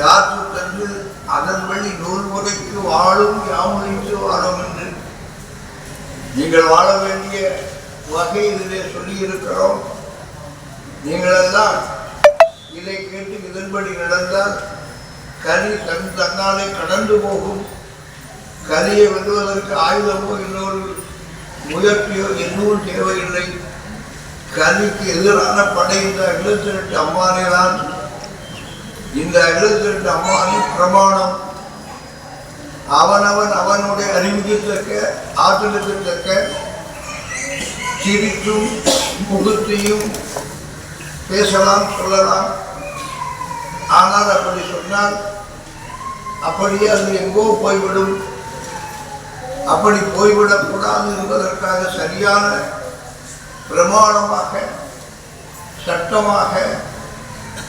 யாரும் தந்து அதன் வழி நூல் முறைக்கு வாழும் யாமுனைக்கு வாழும் என்று நீங்கள் வாழ வேண்டிய வகை இதிலே சொல்லியிருக்கிறோம். நீங்களெல்லாம் இதை கேட்டு இதன்படி நடந்தால் கனி தன் தன்னாலே கடந்து போகும். கலியை வெல்லுவதற்கு ஆயுதமோ இன்னொரு முயற்சியோ இன்னும் தேவையில்லை. கனிக்கு எதிரான படை இந்த அகிலத்திரட்டு அம்மானே தான். இந்த எழுபத்தி ரெண்டு அம்மாவின் பிரமாணம். அவனவன் அவனுடைய அறிவுக்கு தக்க ஆற்றலுக்கு தக்க சிரித்தும் புகுத்தியும் பேசலாம் சொல்லலாம் ஆனால் அப்படி சொன்னால் அப்படியே அது எங்கோ போய்விடும். அப்படி போய்விடக்கூடாது என்பதற்காக சரியான பிரமாணமாக சட்டமாக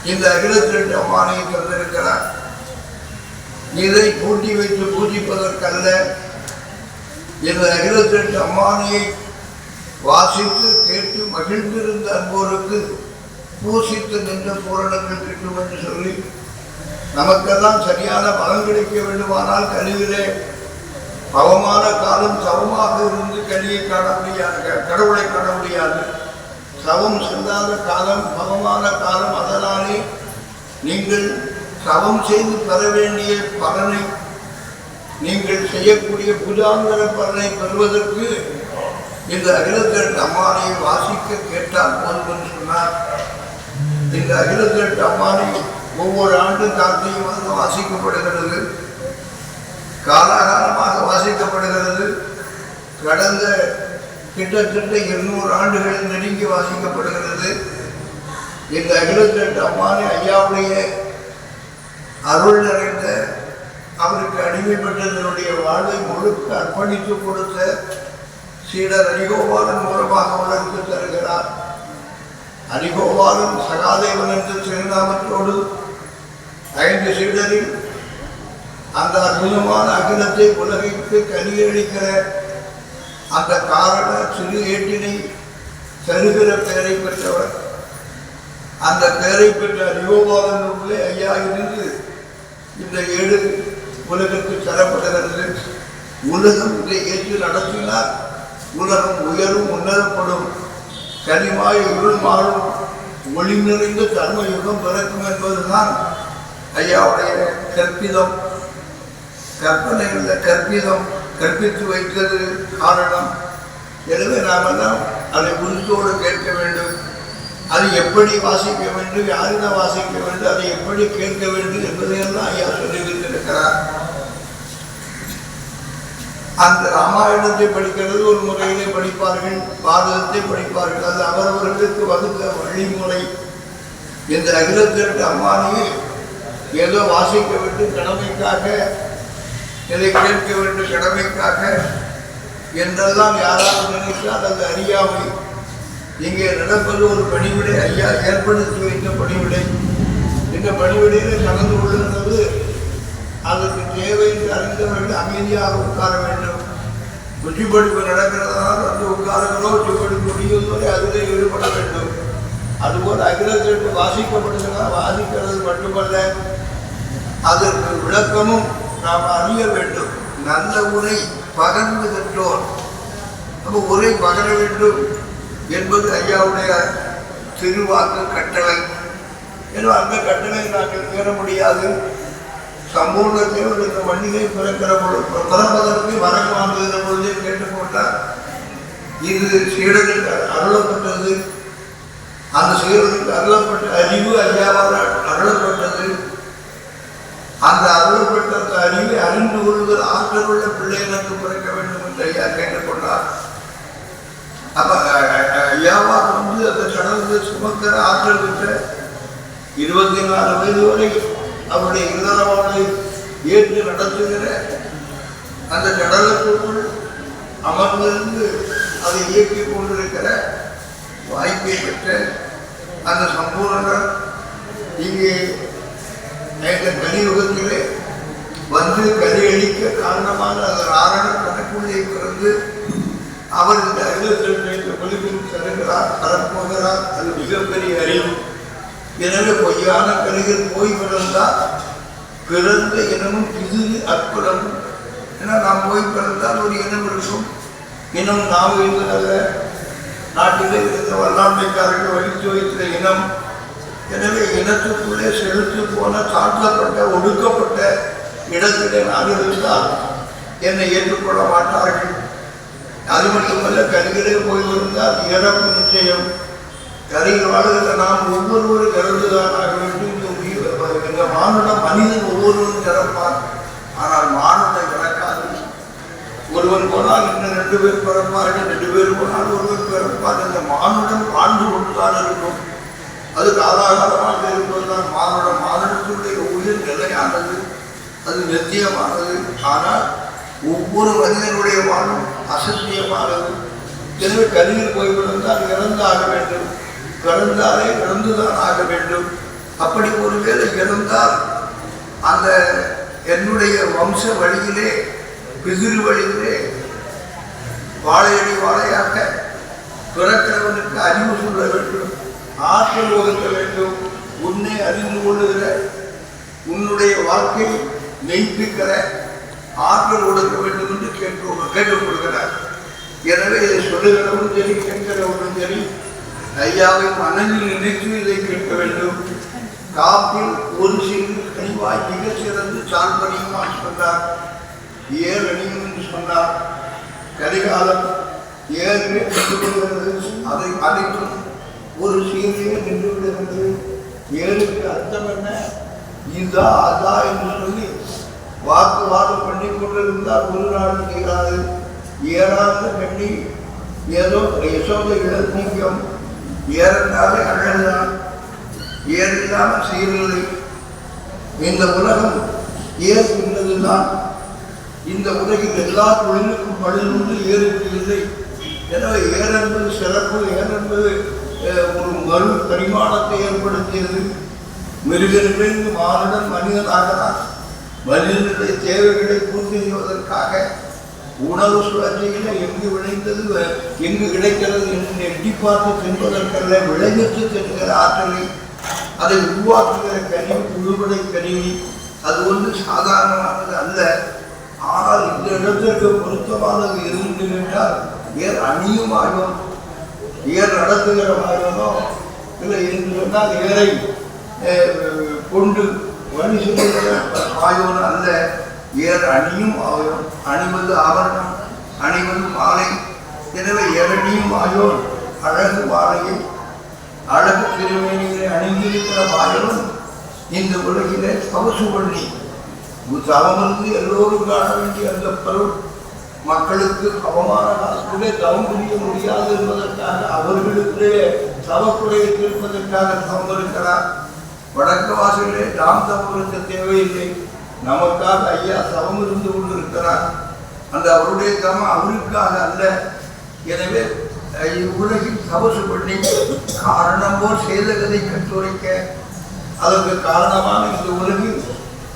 இந்த அகிலத்திரண்டு அம்மானையை தந்திருக்கிறார் இதை பூட்டி வைத்து பூஜிப்பதற்கல்ல. இந்த அகிலத்திரண்டு அம்மானையை வாசித்து கேட்டு மகிழ்ந்திருந்த அன்போருக்கு பூசித்து நின்ற பூரணங்கள் கிட்டும் என்று சொல்லி நமக்கெல்லாம் சரியான பலன் கிடைக்க வேண்டுமானால் கழிவிலே பவமான காலம் சவமாக இருந்து கலியை காண முடியாது க- கடவுளை காண முடியாது. சவம் செல்லாத காலம் பவமான காலம் அதனாலே நீங்கள் சவம் செய்து பெற வேண்டிய பலனை நீங்கள் செய்யக்கூடிய புஜாந்தர பலனை பெறுவதற்கு இந்த அகிலத்தில் அம்மானை வாசிக்க கேட்டால் போதும் என்று சொன்னார். இந்த அகிலத்தில் அம்மானை ஒவ்வொரு ஆண்டும் கார்த்திகை வாசிக்கப்படுகிறது. காலாகாலமாக வாசிக்கப்படுகிறது. கடந்த கிட்டத்தட்ட இருநூறு ஆண்டுகள் நெருங்கி வாசிக்கப்படுகிறது. இந்த அகிலத்தட்டு அம்மானி ஐயாவுடைய அருள் நிறைந்த அவருக்கு அடிமைப்பட்டதனுடைய வாழ்வை முழுக்க அர்ப்பணித்து கொடுத்த சீடர் அரிகோபாலன் மூலமாக உலகத்து தருகிறார். அரிகோபாலன் சகாதேவன் என்ற திருநாமத்தோடு ஐந்து சீடரில் அந்த அற்புதமான அகிலத்தை உலகிற்கு கனியளிக்கிற அந்த காரண சிறு ஏட்டினை தருகிற பெயரை பெற்றவர். அந்த பெயரை பெற்ற அறிவோபாதன் உள்ளே ஐயா இருந்து இந்த ஏடு உலகிற்கு தரப்படுகிறது உலகம் இதை ஏற்று நடத்தினார். உலகம் உயரும் உன்னதப்படும் கனிமாய் இருள் மாறும். ஒளி நிறைந்த தர்ம யுகம் பிறக்கும் என்பதுதான் ஐயாவுடைய கற்பிதம். கற்பனைகளில் கற்பிதம். கற்பித்து வைத்தது காரணம். எனவே நாமெல்லாம் அதை உறுதியோடு கேட்க வேண்டும். அது எப்படி வாசிக்க வேண்டும் யாரிடம் வாசிக்க வேண்டும் அதை எப்படி கேட்க வேண்டும் என்பதையெல்லாம் ஐயா சொல்லி வைத்திருக்கிறார் அந்த ராமாயணத்தை படிக்கிறது ஒரு முறையிலே படிப்பார்கள் பாரதத்தை படிப்பார்கள். அது அவரவர்களுக்கு வகுத்த வழிமுறை. இந்த அகிலத்திற்கு அம்மானியை ஏதோ வாசிக்க வேண்டும் கடமைக்காக இதை கேட்க வேண்டும் கடமைக்காக என்றெல்லாம் யாராவது நினைத்தால் அது அறியாமை. இங்கே நடப்பது ஒரு பணிவிடை. ஐயா ஏற்படுத்தி வைத்த பணிவிடை. இந்த பணிவிடையில் கலந்து கொள்ளுகிறது அதற்கு தேவை அறிந்தவர்கள் அமைதியாக உட்கார வேண்டும். உச்சிப்படிப்பு நடக்கிறதால் அந்த உட்காரங்களோ? உச்சிப்படிப்பு முடியும்போது அதிலே ஈடுபட வேண்டும். அதுபோல் அகிலத்திற்கு வாசிக்கப்படுகிறதா? வாசிக்கிறது மட்டுமல்ல. அதற்கு விளக்கமும் நாம் அறிய வேண்டும். நல்ல உரை பகர்ந்து கற்றோர் நம்ம உரை பகர வேண்டும் என்பது ஐயாவுடைய திருவாக்கு கட்டளை. ஏன்னா அந்த கட்டளை நாங்கள் மீற முடியாது. சம்பூர்ண தேவன் இந்த மண்ணிலே பிறக்கிற பொழுது பிறப்பதற்கு வரம் வாங்குகிற பொழுதே கேட்டுக்கொண்டார் இது சீடனுக்கு அருளப்பட்டது. அந்த சீடனுக்கு அருளப்பட்ட அறிவு ஐயாவால் அருளப்பட்டது. அந்த அறிந்து கொள்கிற ஆற்றல் உள்ள பிள்ளைகளுக்கு பிறக்க வேண்டும் என்று ஐயா கேட்டுக்கொண்டார். அப்ப அ- ஐயாவா வந்து அந்த கடவுளை சுமக்கிற ஆற்றல் பெற்ற இருபத்தி நாலு வயது வரை அவருடைய இல்லறவாளை ஏற்று நடத்துகிற அந்த கடலுக்குள் அமர்ந்திருந்து அதை இயக்கி கொண்டிருக்கிற வாய்ப்பை பெற்ற அந்த சம்பூரணர் இங்கே எங்கள் கலியுகத்திலே வந்து கலியளிக்க காரணமான அவர் நாரண கணக்குள்ளே பிறந்து அவர் இந்த அறிவத்திற்கு இந்த தருகிறார் தரப்போகிறார் அது மிகப்பெரிய அறிவு. எனவே பொய்யான கலிகள் போய் பிறந்தால் பிறந்த இனமும் இது அற்புதம். ஏன்னா நாம் போய் பிறந்தால் ஒரு இனம் இருக்கும். இனம் நாம் இருந்ததல்ல நாட்டிலே இருந்த வல்லாண்மைக்காரர்கள் வலித்து வைத்த இனம். எனவே இனத்துக்குள்ளே செலுத்து போன தாழ்த்தப்பட்ட ஒடுக்கப்பட்ட இடத்திலே நான் இருந்தால் என்னை ஏற்றுக்கொள்ள மாட்டார்கள் அது மட்டுமல்ல கருகிலே போயிருந்தால் இறப்பு நிச்சயம். கருகில் வாழ்கிற நாம் ஒவ்வொருவரும் இறந்துதான் ஆக வேண்டும் இந்த உயிர் இந்த மானுட மனிதன் ஒவ்வொருவரும் இறப்பார் ஆனால் மானுடம் இறக்காது. ஒருவன் போனால் இன்னும் ரெண்டு பேர் பிறப்பார்கள் ரெண்டு பேர் போனால் ஒருவர் பிறப்பார் இந்த மானுடம் வாழ்ந்து கொண்டுதான் இருக்கும். அது காலாகாலமாக இருப்பதுதான் மானுடம் மானுடத்துடைய உயிர் நிலையானது. அது நித்தியமானது. ஆனால் ஒவ்வொரு மனிதனுடைய வாழும் அசத்தியமானது. எனவே கருவில் போய் விழுந்தால் இறந்தாக வேண்டும். பிறந்தாலே இறந்துதான் ஆக வேண்டும். அப்படி ஒருவேளை இறந்தால் அந்த என்னுடைய வம்ச வழியிலே பிதிரு வழியிலே வாழையடி வாழையாக பிறக்கிறவனுக்கு அறிவு சொல்ல வேண்டும் ஆற்றல் வகுக்க வேண்டும். உன்னை அறிந்து கொள்ளுகிற உன்னுடைய வாழ்க்கை மெய்ப்பிக்கிற ஆற்றல் கொடுக்க வேண்டும் என்று கேட்டு கேட்டுக் கொடுக்கிறார் எனவே இதை சொல்லுகிறவரும் சரி கேட்கிறவரும் சரி ஐயாவை மனதில் நினைத்து இதை கேட்க வேண்டும். காப்பில் ஒரு சிறு கனிவாய் மிக சிறந்து சால்பணியுமா சொன்னார் ஏர் அணியும் என்று சொன்னார். கரிகாலம் ஏற்கே நின்று விடுகிறது அதை அனைத்தும் ஒரு சீரையே நின்று விடுகிறது ஏருக்கு அர்த்தம் என்ன? இதா அதா என்று சொல்லி வாக்குவாதம் பண்ணி கொண்டிருந்தால் ஒரு நாள் தீராது. ஏறாத பண்ணி ஏதோ யசோத இழந்தீங்கம் ஏறனாலே அழகுதான் ஏறில்லாமல் செய்யவில்லை இந்த உலகம் ஏர் உள்ளதுதான். இந்த உலகில் எல்லா தொழிலுக்கும் பழுதுண்டு ஏறுக்கு இல்லை. எனவே ஏறென்பது சிறப்பு ஏறென்பது ஒரு மறு பரிமாணத்தை ஏற்படுத்தியது. மிருகனிலிருந்து மானுடன் மனிதனாகலாம் மனிதனுடைய தேவைகளை பூர்த்தி செய்வதற்காக உணவு சுழற்சியில் எங்கு விளைந்தது எங்கு கிடைக்கிறது என்று எட்டி பார்த்து தின்பதற்கல்ல விளைவித்து தின்கிற ஆற்றலை அதை உருவாக்குகிற கருவி உழுவடை கருவி. அது ஒன்று சாதாரணமானது அல்ல. ஆனால் இந்த இடத்திற்கு பொருத்தமானது இருந்து என்றால் அணியும் அணியுமாயும் ஏர் நடத்துகிற மாதிரியோ இல்லை என்று சொன்னால் ஏரை கொண்டு ஆயோன் அல்ல ஏர் அணியும் ஆயோன் அணிவது ஆபரணம் அணிவது மாலை. எனவே ஏரணியும் ஆயோன் அழகு மாலையை. அழகு திருமேனிகளை அணிந்திருக்கிற மாயோன் இந்த உலகிலே பவசு பண்ணி. தவமிருந்து எல்லோரும் காண வேண்டிய அந்த பொருள் மக்களுக்கு அவமான காலத்திலே தவம் புரிய முடியாது என்பதற்காக அவர்களுக்கு தவக்குறையை தீர்ப்பதற்காக தவம் இருக்கிறார். வடக்கு வாசலிலே நாம் தவம் தேவையில்லை. நமக்காக ஐயா தவம் இருந்து கொண்டிருக்கிறார். அந்த அவருடைய தவம் அவருக்காக அல்ல. எனவே உலகில் தவசு பண்ணி காரணம் போல் கட்டுரைக்க அதற்கு காரணமான இந்த உலகில்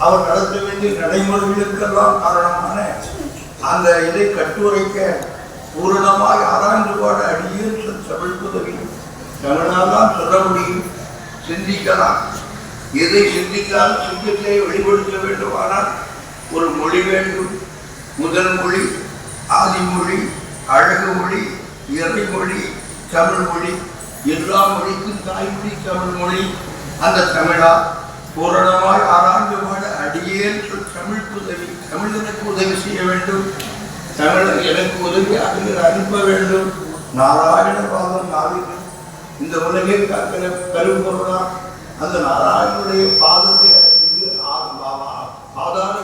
அவர் நடத்த வேண்டிய நடைமுறைகளுக்கெல்லாம் காரணமான அந்த இதை கட்டுரைக்க பூரணமாக ஆராய்ந்து பாட அடியில் சொல் தங்களால் தான் சொல்ல முடியும். சிந்திக்கலாம். எதை சிந்தித்தால் சிந்தத்தை வெளிப்படுத்த வேண்டுமானால் ஒரு மொழி வேண்டும். முதல் மொழி ஆதிமொழி அழகு மொழி இறைமொழி தமிழ் மொழி. எல்லா மொழிக்கும் தாய்மொழி தமிழ் மொழி. அந்த தமிழா? பூரணமாய் ஆறாண்டு பாட அடியேன் தமிழ் உதவி. தமிழனுக்கு உதவி செய்ய வேண்டும். தமிழன் எனக்கு உதவி நீர் அனுப்ப வேண்டும். நாராயண பாதம் நாவிது இந்த உலகை காக்கிற கருப்பொருளா அந்த நாராயணனுடைய பாதத்தை இது ஆ-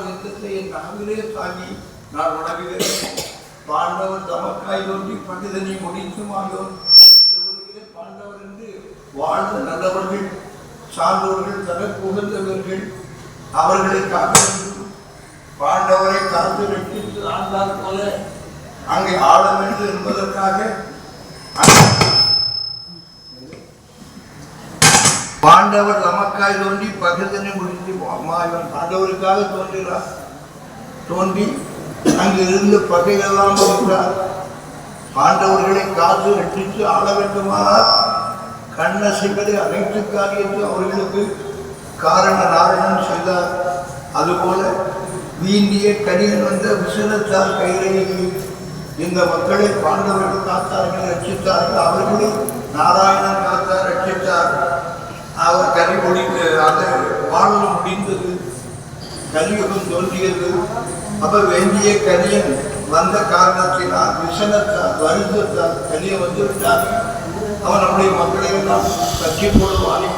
வித்தத்தை என் நாவிலே தாங்கி நான் வணங்குகிறேன் பாண்டவர் தமக்காய் தோன்றி பண்டிதனை முடித்துமாயோர் இந்த உலகிலே பாண்டவர் என்று வாழ்ந்த நல்லவர்கள் சான்றோர்கள் தனக்கு உகந்தவர்கள் அவர்களை காக்க பாண்டவரை காத்து வெட்டித்து ஆண்டால் போல அங்கே ஆள வேண்டும் என்பதற்காக பாண்டவர் நமக்காய் தோன்றி பகிர்ந்தனை முடித்து மாயவன் பாண்டவருக்காக தோன்றுகிறார். தோன்றி அங்கு இருந்த பகையெல்லாம் இருக்கிறார் பாண்டவர்களை காத்து வெட்டித்து ஆள வேண்டுமானால் கண்ணசைகளை அனைத்து காரியத்தை அவர்களுக்கு காரண நாரணம் செய்தார். அதுபோல வீண்டிய கடிதம் வந்த விசனத்தால் கையிலேயே இந்த மக்களை பாண்டவர்கள் காத்தார்கள் ரட்சித்தார்கள். அவர்களை நாராயணன் காத்தார் ரட்சித்தார். அவர் கல்வி முடிந்து அந்த வாழ்வு முடிந்தது. கலியுகம் தோன்றியது. அப்ப வேண்டிய கலியன் வந்த காரணத்தினால் விஷனத்தால் வருத்தத்தால் கலியை வந்து விட்டார் அவன் நம்முடைய மக்களை எல்லாம் கட்சி போடுவானே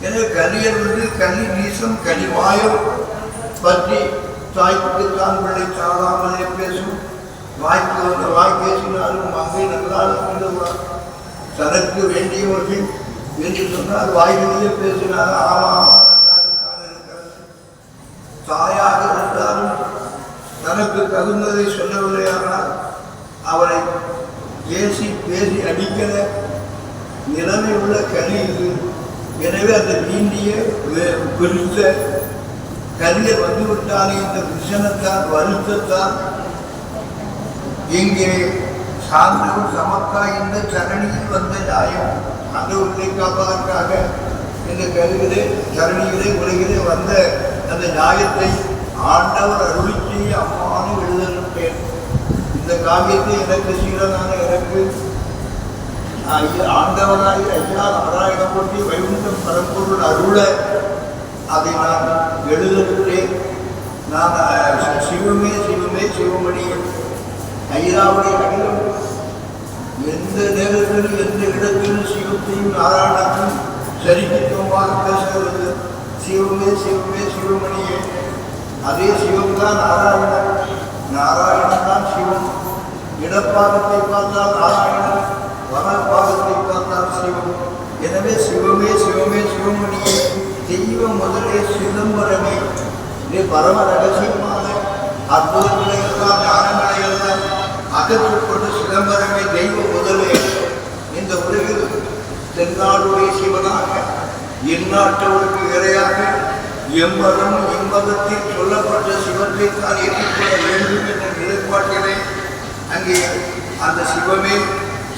எனவே கலியன் வந்து கலி வீசம் கலிமாயம் பற்றி தாய்க்கு தான் பிள்ளை சாடாமலே பேசும் வாய்க்கு வந்த வாய் பேசினாலும் மகை நல்லாலும் கொண்டுவார் தனக்கு வேண்டியவர்கள் என்று சொன்னால் வாய்மொழியே பேசினார் ஆமா ஆமா தாயாக இருந்தாலும் தனக்கு தகுந்ததை சொல்லவில்லையானால் அவரை பேசி பேசி அடிக்கிற நிலைமை உள்ள கனி இது எனவே அந்த நீண்டிய பெருத்த கரியர் வந்துவிட்டாலே இந்த விஷனத்தால் வருத்தத்தால் இங்கே சார்ந்தவர் சமக்கா என்ற சரணியில் வந்த நியாயம். ஆண்டவர்களை காப்பதற்காக இந்த கருவிலே கருணியிலே உலகிலே வந்த அந்த நியாயத்தை ஆண்டவர் அருளிச்சி அம்மானு எழுதப்பேன் இந்த காவியத்தை எனக்கு சீரனான எனக்கு. ஐயா, ஆண்டவராய் ஐயா நாராயணமூர்த்தி வைகுண்டம் பரம்பொருள் அருள அதை நான் எழுதவிட்டேன் நான் சிவமே சிவமே சிவமணியன் ஐயாவுடைய அகிலம் எந்த நேரத்திலும் எந்த இடத்திலும் சிவத்தையும் நாராயணத்தையும் சரித்திரமாக பேசுகிறது? சிவமே சிவமே சிவமணியே. அதே சிவம் தான் நாராயணன். நாராயணன் தான் சிவம். இடப்பாகத்தை பார்த்தால் நாராயணன் வனப்பாகத்தை பார்த்தால் சிவம். எனவே சிவமே சிவமே சிவமணியே. தெய்வ முதலே சிதம்பரமே. இது பரம ரகசியமாக அற்புதங்களை எல்லாம் ஞானங்களை எல்லாம் அகற்றுக்கொண்டு சிதம்பரமே தெய்வ முதலே இந்த உலகில் தென்னாடுடைய சிவனாக இந்நாட்டவருக்கு இறையாக எம்மதம் இம்மதத்தில் சொல்லப்பட்ட சிவத்தை தான் ஏற்றுக்கொள்ள வேண்டும் என்ற நிலைப்பாட்டிலே அங்கே அந்த சிவமே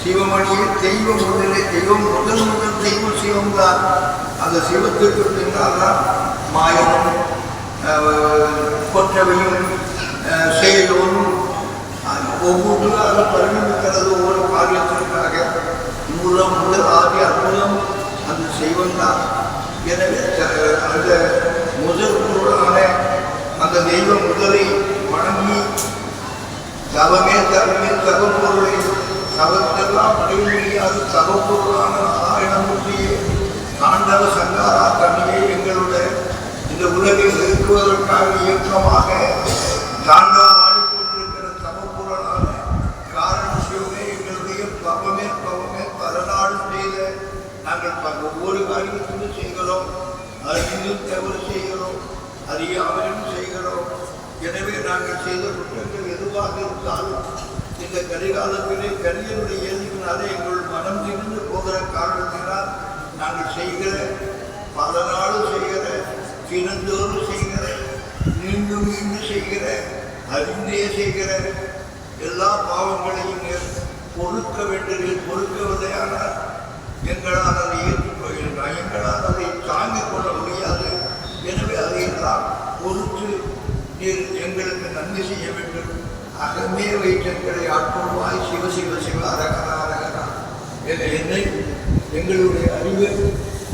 சிவமணியே தெய்வம் முதலே தெய்வம் முதல் முதல் தெய்வம் சிவம்தான். அந்த சிவத்திற்கு பின்னால் தான் மாயனும் கொற்றவையும் செயலும் அஹ், ஒவ்வொன்றும் அது பரிணமிக்கிறது ஒவ்வொரு காரியத்திற்காக மூலம் முதல் ஆதி அற்புதம் அந்த செய்வன் தான் எனவே அந்த முதல் பொருளான அந்த தெய்வ முதலை வணங்கி தவமே தவமே தவப்பொருளை தவத்தெல்லாம் அடைய முடியாது தவப்பொருளான நாராயணமூர்த்தியே ஆண்டவ சங்காரா கண்ணியை எங்களுடைய இந்த உலகில் இருக்குவதற்காக இயக்கமாக தாண்டவ என்னை எங்களுடைய அறிவு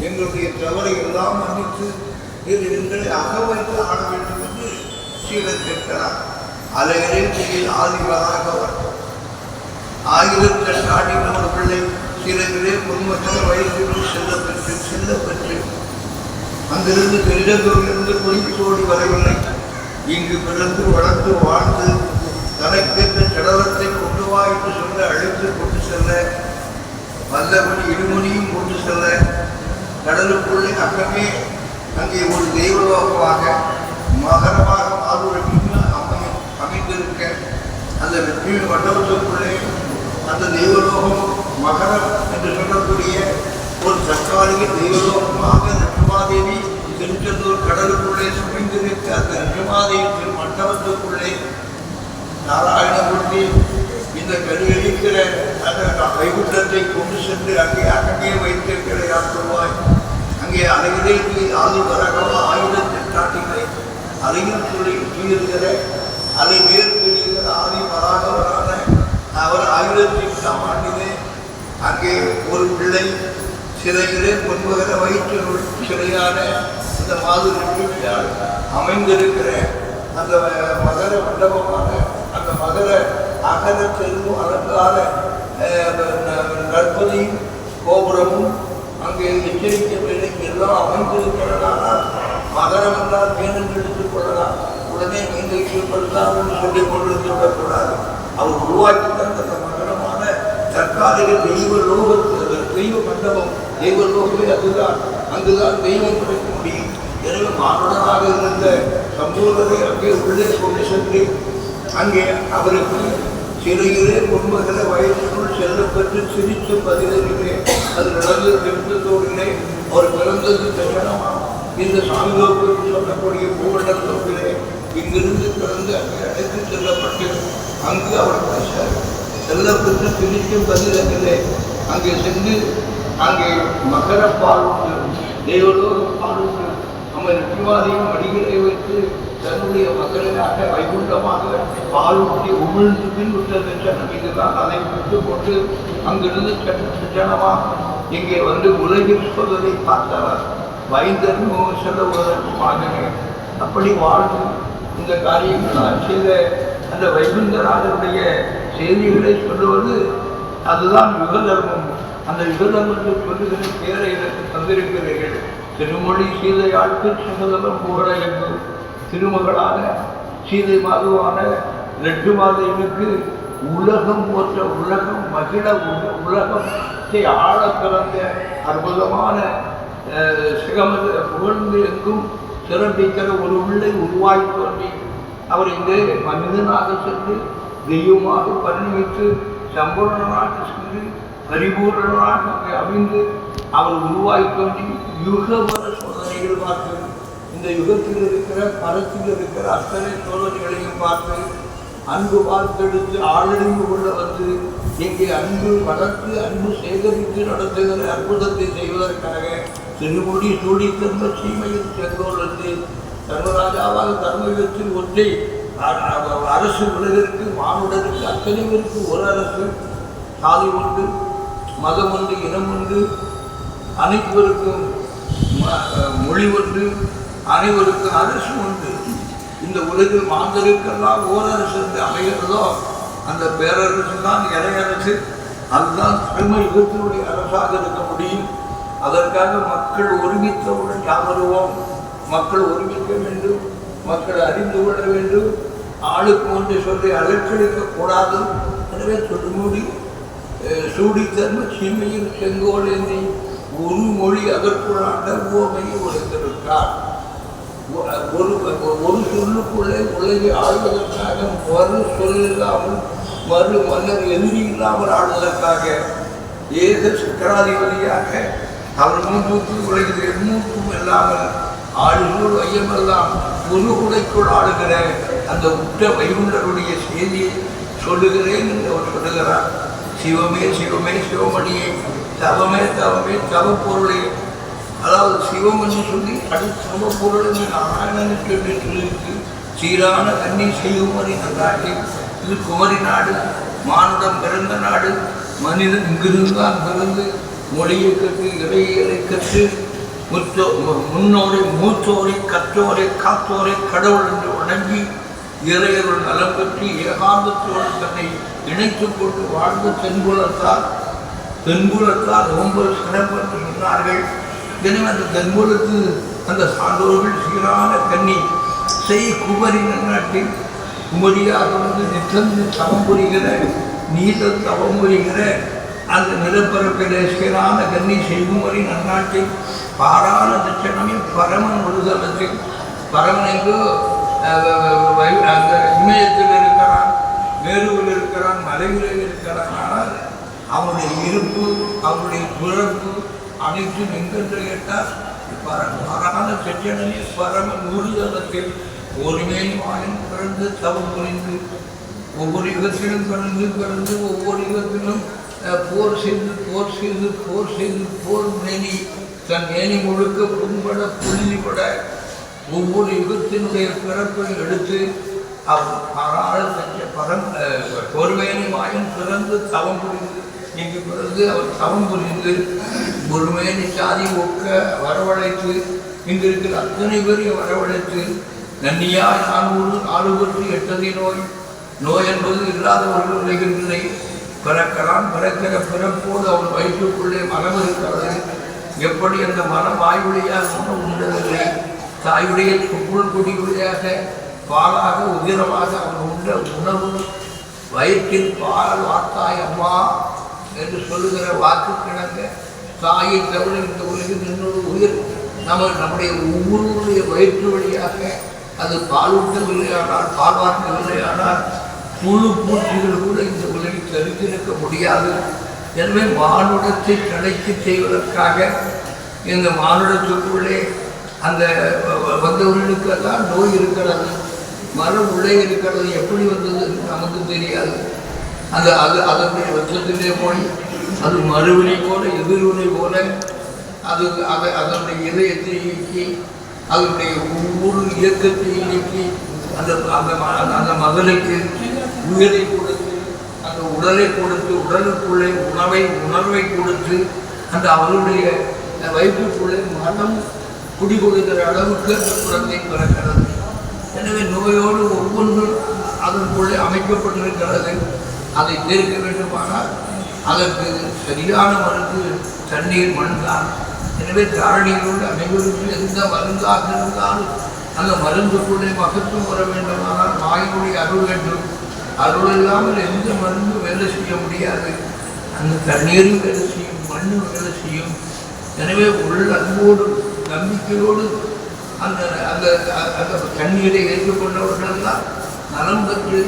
எங்களுடைய தவறை எல்லாம் மன்னித்து நீர் எங்களை அகவைத்து ஆட வேண்டும் என்று சீலர் கேட்கிறார் அலையரே ஆதிவராக அவர் ஆயிரத்தி நாட்டின் ஒரு பிள்ளை சீரங்களே பொதுமக்கள் வயதிற்கு செல்ல பெற்று செல்ல பெற்று அங்கிருந்து பெரிடத்தூரிலிருந்து குறிக்கோடி வரவில்லை. இங்கு பிறந்து வளர்ந்து வாழ்ந்து தனக்கேற்ற கடலத்தை கொண்டு வா என்று சொல்ல அழைத்து கொண்டு செல்ல வல்லபடி இடுமணியும் கொண்டு செல்ல கடலுக்குள்ளே அக்கமே அங்கே ஒரு தெய்வலோகமாக மகரமாக ஆளுடைய அமை அமைந்திருக்க அந்த வெற்றியின் மண்டபத்துக்குள்ளே அந்த தெய்வலோகம் மகரம் என்று சொல்லக்கூடிய ஒரு தற்காலிக தெய்வலோகமாக நட்டுமாதேவி திருச்செந்தூர் கடலுக்குள்ளே சுமைந்திருக்க அந்த நட்டுமாதேவி திரு மண்டபத்துக்குள்ளே நாராயணமூர்த்தி இந்த கருவெளிக்கிற அந்த வைகுண்டத்தை கொண்டு சென்று அங்கே அங்கே வைத்திருக்கிற ஆற்றுவாய் அங்கே அழகிலேக்கு ஆதி வரகவா ஆயுதத்தை காட்டினை அலையில் துளி துயில்கிற அலை வேறு துயில்கிற ஆதி பராகவரான அவர் ஆயிரத்தி எட்டாம் ஆண்டிலே அங்கே ஒரு பிள்ளை சிறையிலே பொன்பகர வயிற்றினுள் சிறையான இந்த மாதுரியால் அமைந்திருக்கிற அந்த மகர மண்டபமான அந்த மகர அகர செல்வம் அலங்கார நற்பதியும் கோபுரமும் அங்கே எச்சரிக்கை வேலைக்கு எல்லாம் அமைந்திருக்கிறதானால் மகரம் என்றால் மீண்டும் எடுத்துக் கொள்ளலாம். உடனே நீங்கள் கீழ்படுத்தாமல் சொல்லிக் கொண்டிருந்து விடக்கூடாது அவர் உருவாக்கி தந்த தற்காலிக தெய்வ லோகத்தில் தெய்வ மண்டபம் தெய்வ லோகமே அதுதான். அங்குதான் தெய்வம் கிடைக்க முடியும். எனவே மானுடனாக இருந்த சம்பூர்ணரை அங்கே உள்ளே கொண்டு சென்று அங்கே அவருக்கு சிறையிலே பொன்மகள வயதினுள் பெற்று சிரித்து பதிலே அது நடந்து திருத்தத்தோடிலே அவர் பிறந்தது தட்சணமா இந்த சாமிலோகத்தில் சொல்லக்கூடிய பூவண்டத்திலே இங்கிருந்து பிறந்து அங்கே அழைத்து செல்லப்பட்டு அங்கு அவர் பேச செல்லப்பட்டு பிரிக்கும் பதிலே அங்கே சென்று அங்கே மகர பாலுண்டு தேவலோக பாலுண்டு நம்ம நெற்றிவாதையும் அடிகளை வைத்து தன்னுடைய மக்களுக்காக வைகுண்டமாக பாலூட்டி உமிழ்ந்து பின் என்ற தட்சணம் தான் அதை விட்டு போட்டு அங்கிருந்து கட்டணமாக இங்கே வந்து உலகிற்பதை சொல்வதை பார்த்தவர். வைந்தரும் செல்லுவதற்கு மகனே அப்படி வாழ்ந்து இந்த காரியங்களால் செய்த அந்த வைகுந்தராஜருடைய செய்திகளை சொல்லுவது அதுதான் யுகதர்மம். அந்த யுகதர்மத்தை சொல்லுகிற பேரை எனக்கு தந்திருக்கிறீர்கள். திருமொழி சீதையாட்கு சுமதலம் புகழ என்று திருமகளான சீதை மாதுவான லட்டு மாதையனுக்கு உலகம் போற்ற உலகம் மகிழ உல- உலகத்தை ஆழ கலந்த அற்புதமான சிகம புகழ்ந்து எங்கும் சிறப்பிக்கிற ஒரு உள்ளை உருவாய் தோன்றி அவர் இங்கே மனிதனாக சென்று தெய்வமாக பரிணமித்து சம்பூர்ணனாக சென்று பரிபூரணனாக அமைந்து அவர் உருவாய் தோன்றி யுகவர சோதனைகள் பார்த்து இந்த யுகத்தில் இருக்கிற பரத்தில் இருக்கிற அத்தனை சோதனைகளையும் பார்த்து அன்பு பார்த்தெடுத்து ஆளறிவு கொள்ள வந்து இங்கே அன்பு வளர்த்து அன்பு சேகரித்து நடத்துகிற அற்புதத்தை செய்வதற்காக திருமொழி சூடி தந்த சீமையில் செங்கோல் வந்து தர்மராஜாவாக தர்மயுகத்தில் ஒன்றை அரசு உலகிற்கு மானுடருக்கு அத்தனைவருக்கு ஒரு அரசு சாதி உண்டு மதம் உண்டு இனம் உண்டு அனைவருக்கும் ம- மொழி ஒன்று அனைவருக்கும் அரசு உண்டு. இந்த உலகில் மாந்தருக்கெல்லாம் ஓரரசு என்று அமைகிறதோ அந்த பேரரசு தான் இறையரசு அதுதான் பிரம்ம யுகத்தினுடைய அரசாக இருக்க முடியும். அதற்காக மக்கள் ஒருமித்தவுடன் யாவருவோம் மக்கள் ஒருமிக்க வேண்டும் மக்கள் அறிந்து கொள்ள வேண்டும். ஆளுக்கு ஒன்று சொல்லி அலக்களிக்க கூடாது. எனவே சொல்லுமொழி சூடி தர்ம சீமையில் செங்கோல் ஒரு மொழி அதற்குள்ளாண்ட உவமையை உழைத்திருக்கார் ஒரு ஒரு சொல்லுக்குள்ளே உலகை ஆள்வதற்காக மறு சொல் இல்லாமல் மறு மன்னர் எதிரி இல்லாமல் ஆடுவதற்காக ஏக சுக்கராதிபதியாக அவர் மூன்று உலகில் எண்ணூற்றும் இல்லாமல் ஆளுநர் ஐயமெல்லாம் ஒரு உடைக்குள் ஆளுகிற அந்த உற்ற வைகுண்டருடைய செய்தியை சொல்லுகிறேன் என்று அவர் சொல்லுகிறார். சிவமே சிவமே சிவமணியே தவமே தவமே தவப்பொருளே. அதாவது சிவம் என்று சொல்லி அடுத்த சமப்பொருள் என்று நாராயணனுக்கு என்று சொல்லியிருக்கு சீரான கன்னி செய்யுமரி நாட்டு இது குமரி நாடு மானுடம் பிறந்த நாடு மனிதன் இங்கிருந்தான் பிறந்து மொழியை கற்று இறையலை கற்று முற்றோ முன்னோரை மூத்தோரை கற்றோரை காத்தோரை கடவுள் என்று வணங்கி இறையருள் நலம் பெற்று ஏகாந்தத்தோடு தன்னை இணைத்துக் கொண்டு வாழ்ந்த தென்குலத்தார் தென்குலத்தார் ரொம்ப சிறப்பு என்று சொன்னார்கள். எனவே அந்த தென்குலத்து அந்த சான்றோர்கள் சீரான கன்னி செய் குமரி நன்னாட்டில் குமரியாக வந்து நித்தந்து தவம் புரிகிற நீத தவம் புரிகிற அந்த நிலப்பரப்பிலே சீரான கன்னி செய்குமரி நன்னாட்டில் பாராள தட்சணமே பரமன் விடுதலத்தில் பரமன் எங்கோ அந்த இமயத்தில் இருக்கிறான் மேருவில் இருக்கிறான் மலையில் இருக்கிறான். ஆனால் அவனுடைய இருப்பு அவனுடைய பிறப்பு அனைத்தும் எங்கென்று கேட்டால் பர பராத செச்சனே பரம நூறுதலத்தில் ஒருமேனி வாயின் பிறந்து தவம் புரிந்து ஒவ்வொரு யுகத்திலும் பிறந்து பிறந்து ஒவ்வொரு யுகத்திலும் போர் செய்து போர் செய்து போர் செய்து போர் மேனி தன் மேனி முழுக்க புண்பட புள்ளிபட ஒவ்வொரு யுகத்தினுடைய பிறப்பை எடுத்து அவர் பாராள பரம் பொறுமையினை பிறந்து தவம் புரிந்து இங்கு பிறந்து அவர் தவம் புரிந்து பொறுமையினை சாதி ஒக்க வரவழைத்து இங்கு இருக்கிற அத்தனை பேரையும் வரவழைத்து நன்னியா நானூறு நாலு எட்டதை நோய் நோய் என்பது இல்லாதவர்கள் உலகில்லை பிறக்கிறான் பிறக்கிற பிறப்போடு அவன் வயிற்றுக்குள்ளே மனம் இருக்கிறது. எப்படி அந்த மனம் வாய்வழியாக உணவு உண்டதில்லை தாயுடைய புல் கொடி வழியாக பாலாக உதிரமாக அவன் உண்ட உணவு வயிற்றில் பால் வாத்தாய் அம்மா என்று சொல்லுகிற வாக்கு கிணங்க தாயை தவிர இந்த உலகில் இன்னொரு உயிர். நம்ம நம்முடைய ஒவ்வொருவருடைய வயிற்று வழியாக அது பாலூட்டவில்லையானால் பால் வார்க்கவில்லையானால் புழு பூச்சிகள் கூட இந்த உலகில் தெரிஞ்சிருக்க முடியாது. எனவே மானுடத்தை கலைக்கு செய்வதற்காக இந்த மானுடத்துக்குள்ளே அந்த வந்தவர்களுக்கெல்லாம் நோய் இருக்கிறது மரம் உள்ளே இருக்கிறது எப்படி வந்தது நமக்கு தெரியாது. அந்த அது அதனுடைய வச்சத்திலே போய் அது மறுவினை போல எதிர்வினை போல அது அதை அதனுடைய இதயத்தை இயக்கி அதனுடைய ஒவ்வொரு இயக்கத்தை இயக்கி அந்த அந்த ம- அந்த மகளுக்கு உயிரை கொடுத்து உடலை கொடுத்து உடலுக்குள்ளே உணவை உணர்வை கொடுத்து அந்த அவருடைய வயிற்றுக்குள்ளே மனம் குடிகொடுக்கிற அளவுக்கு அந்த குழந்தை பிறக்கிறது. எனவே நோயோடு ஒவ்வொன்றும் அதற்குள்ளே அமைக்கப்பட்டிருக்கிறது. அதை தீர்க்க வேண்டுமானால் அதற்கு சரியான மருந்து தண்ணீர் மண்தான் எனவே காரணிகளோடு அனைவருக்கும் எந்த மருந்தாக இருந்தாலும் அந்த மருந்துக்குள்ளே மகத்துவம் வர வேண்டுமானால் வாயினுடைய அருள் வேண்டும். அருள் இல்லாமல் எந்த மருந்தும் வேலை செய்ய முடியாது. அந்த தண்ணீரும் வேலை செய்யும் மண்ணும் வேலை செய்யும். எனவே உள் அன்போடு நம்பிக்கையோடு அந்த அந்த அந்த தண்ணீரை ஏற்றுக்கொண்டவர்கள்லாம் நலம் பெற்று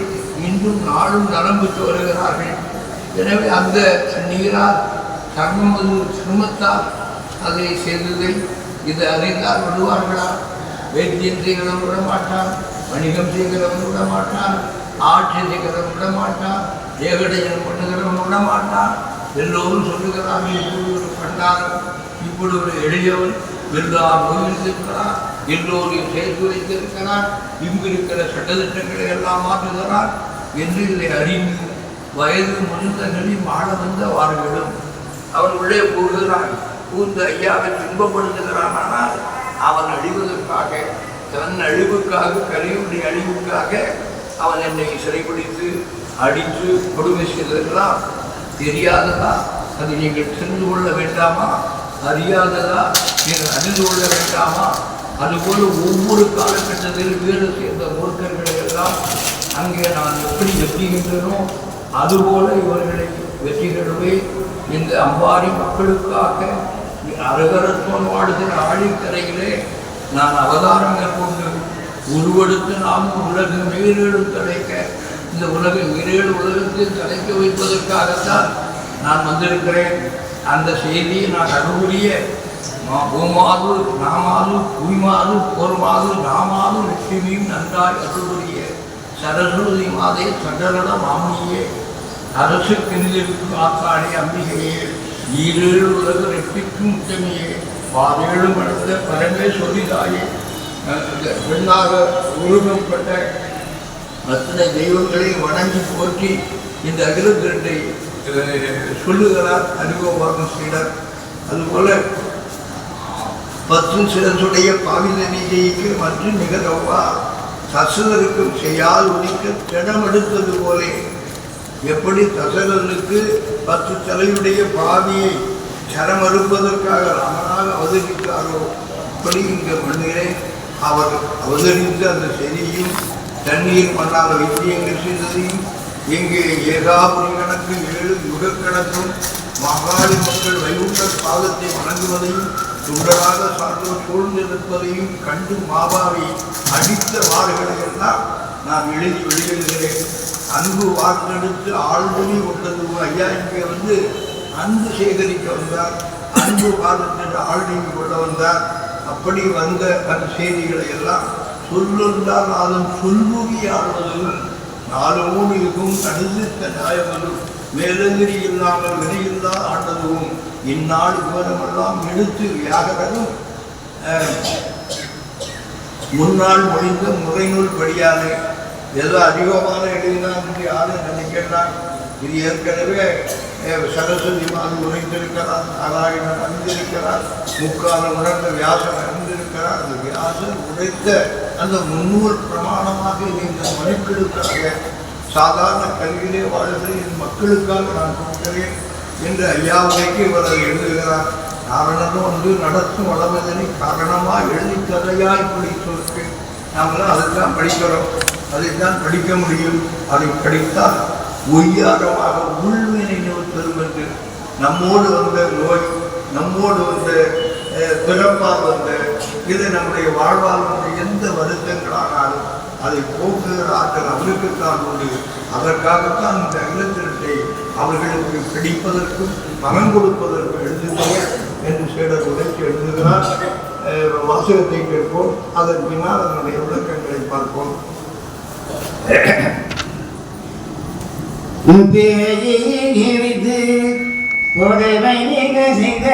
இன்றும் நாளும் நலம் பெற்று வருகிறார்கள் எனவே அந்த தண்ணீரால் தர்மமது சிரமத்தால் அதை செய்ததை இது அறிந்தால் விடுவார்களா? வேத்தியம் செய்கிறவன் விட மாட்டான் வணிகம் செய்கிறவன் விட மாட்டான் ஆட்சி செய்கிறவன் விட மாட்டான் ஏகடையன் பண்ணுகிறவன் விட மாட்டான் எல்லோரும் சொல்லுகிறார்கள் இப்படி ஒரு பண்டாரம் இப்படி ஒரு எளியவன் எல்லா நோயில் எல்லோரையும் சேர்த்து வைத்திருக்கிறான் இங்கு இருக்கிற சட்டத்திட்டங்களை எல்லாம் மாற்றுகிறான் என்று இதை அறிந்து வயது முதிர்ந்தகளில் மாட வந்த வார்களும் அவன் உள்ளே போகிறான் கூர்ந்து ஐயாவை துன்பப்படுத்துகிறான் ஆனால் அவன் அழிவதற்காக தன் அழிவுக்காக கலியுடைய அழிவுக்காக அவன் என்னை சிறைப்பிடித்து அடித்து கொடுமை செய்ததெல்லாம் தெரியாததா? அது நீங்கள் தெரிந்து கொள்ள வேண்டாமா? அறியாததா? நீங்கள் அறிந்து கொள்ள வேண்டாமா? அதுபோல ஒவ்வொரு காலகட்டத்தில் வேறு சேர்ந்த மூர்க்கர்களை எல்லாம் அங்கே நான் எப்படி வெற்றிகின்றனோ அதுபோல இவர்களை வெற்றிகளுமே இந்த அம்பாரி மக்களுக்காக அரகரத்தோன் வாடுகிற ஆழிக்கரையிலே நான் அவதாரம் மேற்கொண்டு உருவெடுத்து நாம் உலக உயிரேடும் தலைக்க இந்த உலகம் உயிரேடு உலகத்தில் தலைக்க வைப்பதற்காகத்தான் நான் வந்திருக்கிறேன். அந்த செய்தியை நான் அனுபவிய பூமாது நாமாது குய்மாது போர்மாது நாமாது லட்சுமியும் நன்றாய் அருளுடைய சரஸ்வதி மாதே சடலட மாமியே அரசு கிணிலிருக்கும் ஆத்தாடி அம்பிகையே ஈரேழு உலக ரெட்டிக்கும் உத்தமையே பாதேழு மடந்த பரமேஸ்வரி தாயே பெண்ணாக உருவப்பட்ட அத்தனை தெய்வங்களை வணங்கி போற்றி இந்த அகில திருட்டை சொல்லுகிறார் அனுபவம் சீடர் அதுபோல பத்தும் சிறந்துடைய பாவிதனை ஜெயிக்க மற்றும் நிகழவா தசரருக்கும் செய்யால் ஒழிக்க திடமெடுத்தது போலே. எப்படி தசகருக்கு பத்து தலையுடைய பாவியை சரமறுப்பதற்காக ராமனாக அவதரித்தாரோ அப்படி இங்கே பண்ணுகிறேன் அவர் அவதரித்து அந்த செடியும் தண்ணீர் மண்ணால் வைத்தியங்கள் செய்ததையும் இங்கே ஏகாபுரி கணக்கு ஏழு யுகக்கணக்கும் மகாலி மகாளி மக்கள் வைகுண்ட பாதத்தை வணங்குவதையும் துண்டராக சான்றோர் சூழ்ந்திருப்பதையும் கண்டு மாபாவை அடித்த வார்களை எல்லாம் நான் எழுதி வெளியிடுகிறேன் அன்பு வாக்கெடுத்து ஆழ்மொழி கொண்டது ஐயா இங்கே வந்து அன்பு சேகரிக்க வந்தார். அன்பு வாதத்தில் ஆழ்நீங்கி கொள்ள வந்தார். அப்படி வந்த அந்த செய்திகளை எல்லாம் சொல்லொன்றால் அதன் சொல்லுவி ஆடுவதும் இருக்கும் அனுதித்த நியாயங்களும் மேலங்கிரி இல்லாமல் வெளியில்லா ஆண்டதும் இந்நாள் விவரமெல்லாம் எடுத்து வியாகரனும் முன்னால் முடிந்த முறைநூல் படியாலே ஏதோ அதிகமான எழுதினான் என்று யாரும் நினைக்கிறான் இது ஏற்கனவே அஹ், சரஸ்வதி மாது உரைத்திருக்கிறார் நாராயணன் அறிந்திருக்கிறார் முக்கால உணர்ந்த வியாசன் அறிந்திருக்கிறார் அந்த வியாசன் உடைத்த அந்த முன்னூறு பிரமாணமாக நீங்கள் மனுக்களுக்காக சாதாரண கல்வியிலே வாழ்கிற என் மக்களுக்காக நான் கொடுக்கிறேன் என்று ஐயா உரைக்கு இவர் அதை எழுதுகிறார். காரணமும் வந்து நடத்தும் வளமதனை காரணமாக எழுதி கதையாய் இப்படி சொல்லிட்டு நாங்களாம் அதுதான் படிக்கிறோம். அதைத்தான் படிக்க முடியும். அதை படித்தால் ஒய்யாரமாக உள்வினை நிறுத்தரும் என்று நம்மோடு வந்த நோய் நம்மோடு வந்த அஹ், பிறப்பால் வந்த இது நம்முடைய வாழ்வால் எந்த வருத்தங்களானாலும் அதை போக்குகிற ஆற்றல் அவருக்குத்தான் உண்டு. அதற்காகத்தான் இந்த இல்லத்திரட்டை அவர்களுக்கு பிடிப்பதற்கும் பணம் கொடுப்பதற்கும் எழுதுகிறார் என்று சேடர் உழைத்து எழுதுகிறார். அஹ், வாசகத்தை கேட்போம். அதன் பின்னால் அதனுடைய விளக்கங்களை பார்ப்போம். பேயிருந்து உடைமை நீங்க செய்த